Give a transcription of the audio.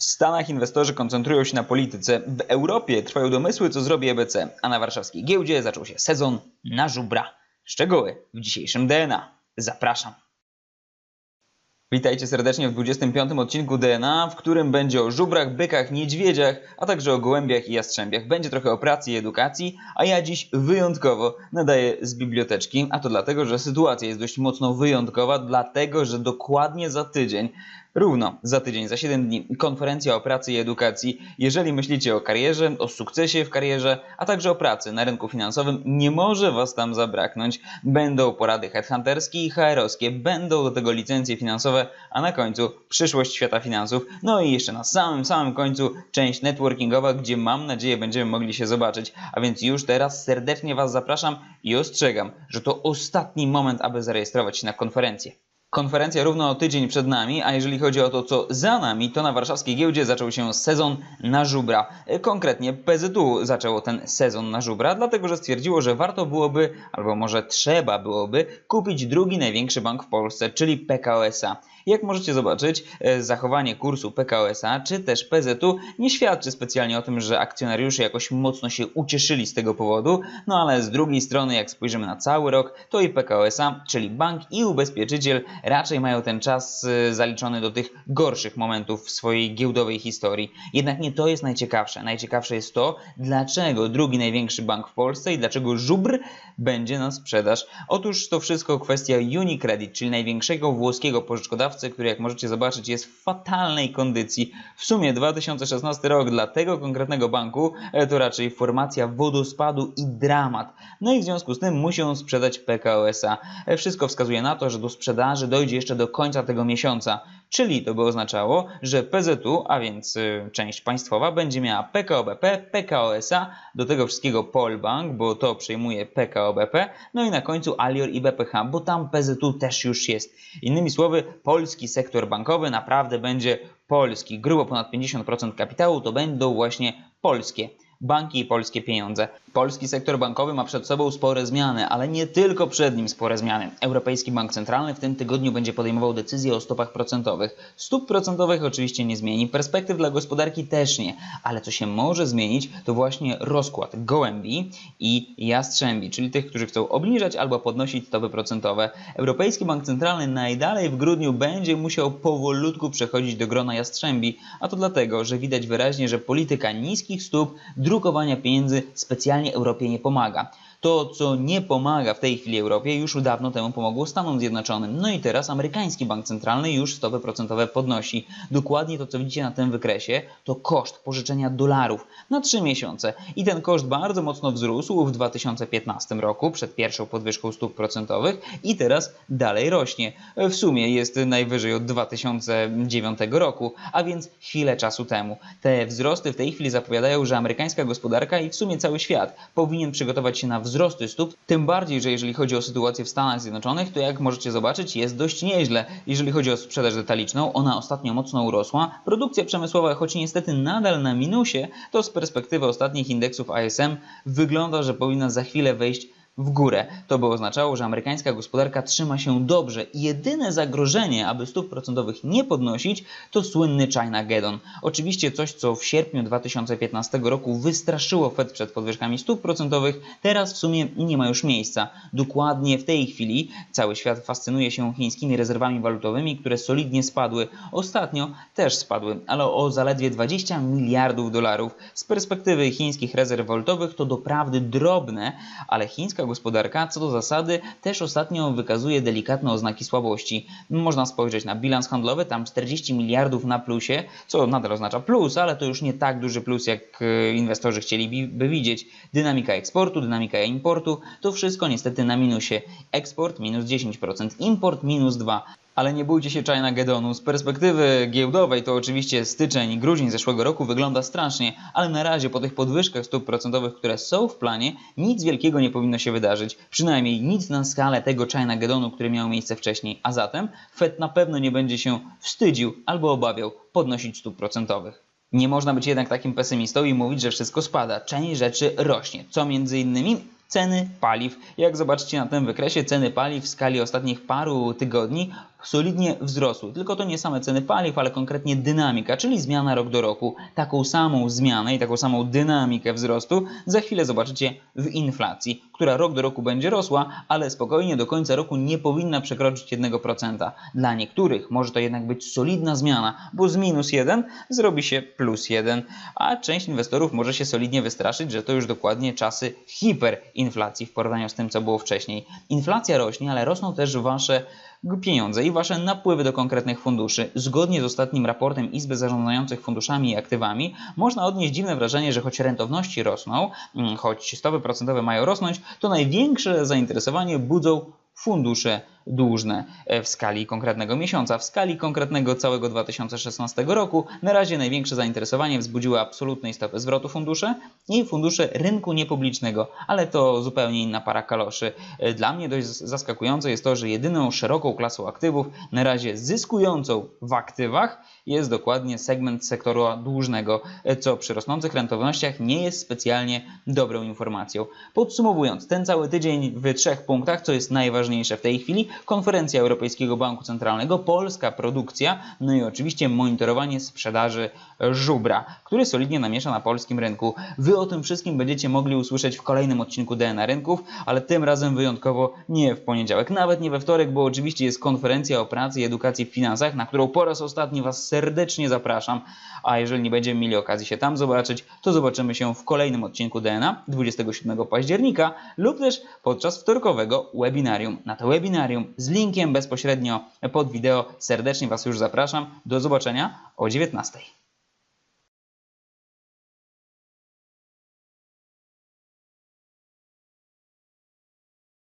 W Stanach inwestorzy koncentrują się na polityce, w Europie trwają domysły, co zrobi EBC, a na warszawskiej giełdzie zaczął się sezon na żubra. Szczegóły w dzisiejszym DNA. Zapraszam. Witajcie serdecznie w 25 odcinku DNA, w którym będzie o żubrach, bykach, niedźwiedziach, a także o gołębiach i jastrzębiach. Będzie trochę o pracy i edukacji, a ja dziś wyjątkowo nadaję z biblioteczki, a to dlatego, że sytuacja jest dość mocno wyjątkowa, dlatego, że dokładnie za tydzień Równo za tydzień, za 7 dni konferencja o pracy i edukacji. Jeżeli myślicie o karierze, o sukcesie w karierze, a także o pracy na rynku finansowym, nie może Was tam zabraknąć. Będą porady headhunterskie i HR-owskie, będą do tego licencje finansowe, a na końcu przyszłość świata finansów. No i jeszcze na samym, samym końcu część networkingowa, gdzie mam nadzieję będziemy mogli się zobaczyć. A więc już teraz serdecznie Was zapraszam i ostrzegam, że to ostatni moment, aby zarejestrować się na konferencję. Konferencja równo tydzień przed nami, a jeżeli chodzi o to, co za nami, to na warszawskiej giełdzie zaczął się sezon na żubra. Konkretnie PZU zaczęło ten sezon na żubra, dlatego że stwierdziło, że warto byłoby, albo może trzeba byłoby, kupić drugi największy bank w Polsce, czyli PKO SA. Jak możecie zobaczyć, e, zachowanie kursu PKO-SA czy też PZU nie świadczy specjalnie o tym, że akcjonariusze jakoś mocno się ucieszyli z tego powodu, no ale z drugiej strony, jak spojrzymy na cały rok, to i PKO-SA, czyli bank i ubezpieczyciel raczej mają ten czas e, zaliczony do tych gorszych momentów w swojej giełdowej historii. Jednak nie to jest najciekawsze. Najciekawsze jest to, dlaczego drugi największy bank w Polsce i dlaczego żubr będzie na sprzedaż. Otóż to wszystko kwestia Unicredit, czyli największego włoskiego pożyczkodawcy, który jak możecie zobaczyć jest w fatalnej kondycji. W sumie 2016 rok dla tego konkretnego banku e, to raczej formacja wodospadu i dramat. No i w związku z tym muszą sprzedać PKO SA. E, wszystko wskazuje na to, że do sprzedaży dojdzie jeszcze do końca tego miesiąca. Czyli to by oznaczało, że PZU, a więc y, część państwowa, będzie miała PKO BP, PKO SA, do tego wszystkiego Polbank, bo to przejmuje PKO BP, no i na końcu Alior i BPH, bo tam PZU też już jest. Innymi słowy, polski sektor bankowy naprawdę będzie polski. Grubo ponad 50% kapitału to będą właśnie polskie banki i polskie pieniądze. Polski sektor bankowy ma przed sobą spore zmiany, ale nie tylko przed nim spore zmiany. Europejski Bank Centralny w tym tygodniu będzie podejmował decyzje o stopach procentowych. Stóp procentowych oczywiście nie zmieni, perspektyw dla gospodarki też nie, ale co się może zmienić, to właśnie rozkład gołębi i jastrzębi, czyli tych, którzy chcą obniżać albo podnosić stopy procentowe. Europejski Bank Centralny najdalej w grudniu będzie musiał powolutku przechodzić do grona jastrzębi, a to dlatego, że widać wyraźnie, że polityka niskich stóp, drukowania pieniędzy specjalnie specjalnie Europie nie pomaga. To, co nie pomaga w tej chwili Europie, już dawno temu pomogło Stanom Zjednoczonym. No i teraz amerykański bank centralny już stopy procentowe podnosi. Dokładnie to, co widzicie na tym wykresie, to koszt pożyczenia dolarów na 3 miesiące. I ten koszt bardzo mocno wzrósł w 2015 roku, przed pierwszą podwyżką stóp procentowych i teraz dalej rośnie. W sumie jest najwyżej od 2009 roku, a więc chwilę czasu temu. Te wzrosty w tej chwili zapowiadają, że amerykańska gospodarka i w sumie cały świat powinien przygotować się na wzrosty stóp, tym bardziej, że jeżeli chodzi o sytuację w Stanach Zjednoczonych, to jak możecie zobaczyć jest dość nieźle. Jeżeli chodzi o sprzedaż detaliczną, ona ostatnio mocno urosła. Produkcja przemysłowa, choć niestety nadal na minusie, to z perspektywy ostatnich indeksów ISM wygląda, że powinna za chwilę wejść w górę. To by oznaczało, że amerykańska gospodarka trzyma się dobrze i jedyne zagrożenie, aby stóp procentowych nie podnosić, to słynny China Geddon. Oczywiście coś, co w sierpniu 2015 roku wystraszyło Fed przed podwyżkami stóp procentowych, teraz w sumie nie ma już miejsca. Dokładnie w tej chwili cały świat fascynuje się chińskimi rezerwami walutowymi, które solidnie spadły. Ostatnio też spadły, ale o zaledwie 20 miliardów dolarów. Z perspektywy chińskich rezerw walutowych to doprawdy drobne, ale chińska gospodarka co do zasady też ostatnio wykazuje delikatne oznaki słabości. Można spojrzeć na bilans handlowy, tam 40 miliardów na plusie, co nadal oznacza plus, ale to już nie tak duży plus, jak e, inwestorzy chcieliby widzieć. Dynamika eksportu, dynamika importu, to wszystko niestety na minusie. Eksport minus 10%, import minus 2% ale nie bójcie się China Gedonu. Z perspektywy giełdowej to oczywiście styczeń i grudzień zeszłego roku wygląda strasznie, ale na razie po tych podwyżkach stóp procentowych, które są w planie, nic wielkiego nie powinno się wydarzyć. Przynajmniej nic na skalę tego China Gedonu, który miał miejsce wcześniej. A zatem Fed na pewno nie będzie się wstydził albo obawiał podnosić stóp procentowych. Nie można być jednak takim pesymistą i mówić, że wszystko spada. Część rzeczy rośnie, co między innymi ceny paliw. Jak zobaczycie na tym wykresie, ceny paliw w skali ostatnich paru tygodni solidnie wzrosły. Tylko to nie same ceny paliw, ale konkretnie dynamika, czyli zmiana rok do roku. Taką samą zmianę i taką samą dynamikę wzrostu za chwilę zobaczycie w inflacji, która rok do roku będzie rosła, ale spokojnie do końca roku nie powinna przekroczyć 1%. Dla niektórych może to jednak być solidna zmiana, bo z minus 1 zrobi się plus 1, a część inwestorów może się solidnie wystraszyć, że to już dokładnie czasy hiperinflacji w porównaniu z tym, co było wcześniej. Inflacja rośnie, ale rosną też wasze pieniądze i wasze napływy do konkretnych funduszy. Zgodnie z ostatnim raportem Izby Zarządzających Funduszami i Aktywami można odnieść dziwne wrażenie, że choć rentowności rosną, mm, choć stopy procentowe mają rosnąć, to największe zainteresowanie budzą fundusze dłużne e, w skali konkretnego miesiąca. W skali konkretnego całego 2016 roku na razie największe zainteresowanie wzbudziły absolutnej stopy zwrotu fundusze i fundusze rynku niepublicznego, ale to zupełnie inna para kaloszy. E, Dla mnie dość zaskakujące jest to, że jedyną szeroką klasą aktywów na razie zyskującą w aktywach jest dokładnie segment sektoru dłużnego, e, co przy rosnących rentownościach nie jest specjalnie dobrą informacją. Podsumowując, ten cały tydzień w trzech punktach, co jest najważniejsze w tej chwili, konferencja Europejskiego Banku Centralnego, polska produkcja, no i oczywiście monitorowanie sprzedaży żubra, który solidnie namiesza na polskim rynku. Wy o tym wszystkim będziecie mogli usłyszeć w kolejnym odcinku DNA Rynków, ale tym razem wyjątkowo nie w poniedziałek, nawet nie we wtorek, bo oczywiście jest konferencja o pracy i edukacji w finansach, na którą po raz ostatni Was serdecznie zapraszam, a jeżeli nie będziemy mieli okazji się tam zobaczyć, to zobaczymy się w kolejnym odcinku DNA 27 października lub też podczas wtorkowego webinarium. Na to webinarium z linkiem bezpośrednio pod wideo serdecznie Was już zapraszam. Do zobaczenia o 19.